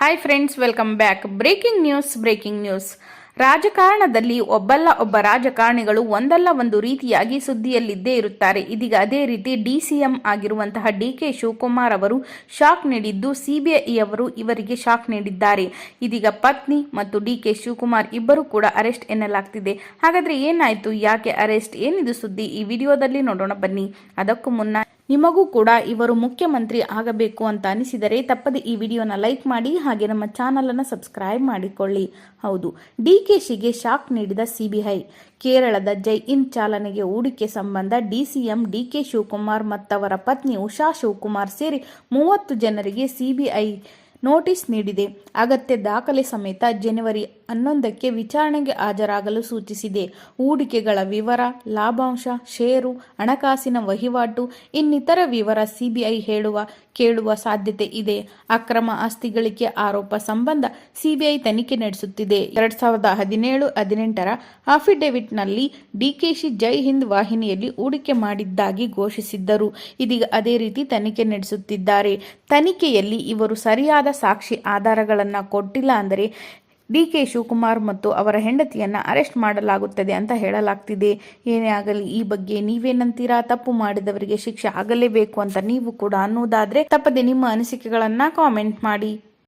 Hi friends welcome back breaking news breaking news ರಾಜಕಾರಣದಲ್ಲಿ ಒಬ್ಬಲ್ಲ ಒಬ್ಬ ರಾಜಕಾರಣಿಗಳು ಒಂದಲ್ಲ ಒಂದು ರೀತಿಯಾಗಿ ಸುದ್ದಿಯಲ್ಲಿದ್ದೇ ಇರುತ್ತಾರೆ. ಇದೀಗ ಅದೇ ರೀತಿ ಡಿಸಿಎಂ ಆಗಿರುವಂತಹ ಡಿ ಕೆ ಶಿವಕುಮಾರ್ ಅವರು ಶಾಕ್ ನೀಡಿದ್ದು ಸಿಬಿಐಯವರು ಇವರಿಗೆ ಶಾಕ್ ನೀಡಿದ್ದಾರೆ. ಇದೀಗ ಪತ್ನಿ ಮತ್ತು ಡಿ ಕೆ ಶಿವಕುಮಾರ್ ಇಬ್ಬರು ಕೂಡ ಅರೆಸ್ಟ್ ಎನ್ನಲಾಗ್ತಿದೆ. ಹಾಗಾದ್ರೆ ಏನಾಯ್ತು? ಯಾಕೆ ಅರೆಸ್ಟ್? ಏನಿದು ಸುದ್ದಿ? ಈ ವಿಡಿಯೋದಲ್ಲಿ ನೋಡೋಣ ಬನ್ನಿ. ಅದಕ್ಕೂ ಮುನ್ನ ನಿಮಗೂ ಕೂಡ ಇವರು ಮುಖ್ಯಮಂತ್ರಿ ಆಗಬೇಕು ಅಂತ ಅನಿಸಿದರೆ ತಪ್ಪದೆ ಈ ವಿಡಿಯೋನ ಲೈಕ್ ಮಾಡಿ ಹಾಗೆ ನಮ್ಮ ಚಾನಲನ್ನು ಸಬ್ಸ್ಕ್ರೈಬ್ ಮಾಡಿಕೊಳ್ಳಿ. ಹೌದು ಡಿಕೆಶಿಗೆ ಶಾಕ್ ನೀಡಿದ ಸಿಬಿಐ ಕೇರಳದ ಜೈ ಇನ್ ಚಾಲನೆಗೆ ಹೂಡಿಕೆ ಸಂಬಂಧ ಡಿಸಿಎಂ ಡಿಕೆ ಶಿವಕುಮಾರ್ ಮತ್ತವರ ಪತ್ನಿ ಉಷಾ ಶಿವಕುಮಾರ್ ಸೇರಿ ಮೂವತ್ತು ಜನರಿಗೆ ಸಿಬಿಐ ನೋಟಿಸ್ ನೀಡಿದೆ. ಅಗತ್ಯ ದಾಖಲೆ ಸಮೇತ ಜನವರಿ ಹನ್ನೊಂದಕ್ಕೆ ವಿಚಾರಣೆಗೆ ಹಾಜರಾಗಲು ಸೂಚಿಸಿದೆ. ಹೂಡಿಕೆಗಳ ವಿವರ, ಲಾಭಾಂಶ, ಷೇರು, ಹಣಕಾಸಿನ ವಹಿವಾಟು, ಇನ್ನಿತರ ವಿವರ ಸಿಬಿಐ ಹೇಳುವ, ಕೇಳುವ ಸಾಧ್ಯತೆ ಇದೆ. ಅಕ್ರಮ ಆಸ್ತಿ ಗಳಿಕೆ ಆರೋಪ ಸಂಬಂಧ ಸಿಬಿಐ ತನಿಖೆ ನಡೆಸುತ್ತಿದೆ. ಎರಡ್ ಸಾವಿರದ ಹದಿನೇಳು, ಹದಿನೆಂಟರ ಅಫಿಡೇವಿಟ್ನಲ್ಲಿ ಡಿಕೆಶಿ ಜೈ ಹಿಂದ್ ವಾಹಿನಿಯಲ್ಲಿ ಹೂಡಿಕೆ ಮಾಡಿದ್ದಾಗಿ ಘೋಷಿಸಿದ್ದರು. ಇದೀಗ ಅದೇ ರೀತಿ ತನಿಖೆ ನಡೆಸುತ್ತಿದ್ದಾರೆ. ತನಿಖೆಯಲ್ಲಿ ಇವರು ಸರಿಯಾದ ಸಾಕ್ಷಿ ಆಧಾರಗಳನ್ನು ಕೊಟ್ಟಿಲ್ಲ ಅಂದರೆ ಡಿ ಕೆ ಶಿವಕುಮಾರ್ ಮತ್ತು ಅವರ ಹೆಂಡತಿಯನ್ನ ಅರೆಸ್ಟ್ ಮಾಡಲಾಗುತ್ತದೆ ಅಂತ ಹೇಳಲಾಗ್ತಿದೆ. ಏನೇ ಆಗಲಿ, ಈ ಬಗ್ಗೆ ನೀವೇನಂತೀರಾ? ತಪ್ಪು ಮಾಡಿದವರಿಗೆ ಶಿಕ್ಷೆ ಆಗಲೇಬೇಕು ಅಂತ ನೀವು ಕೂಡ ಅನ್ನೋದಾದ್ರೆ ತಪ್ಪದೆ ನಿಮ್ಮ ಅನಿಸಿಕೆಗಳನ್ನ ಕಾಮೆಂಟ್ ಮಾಡಿ.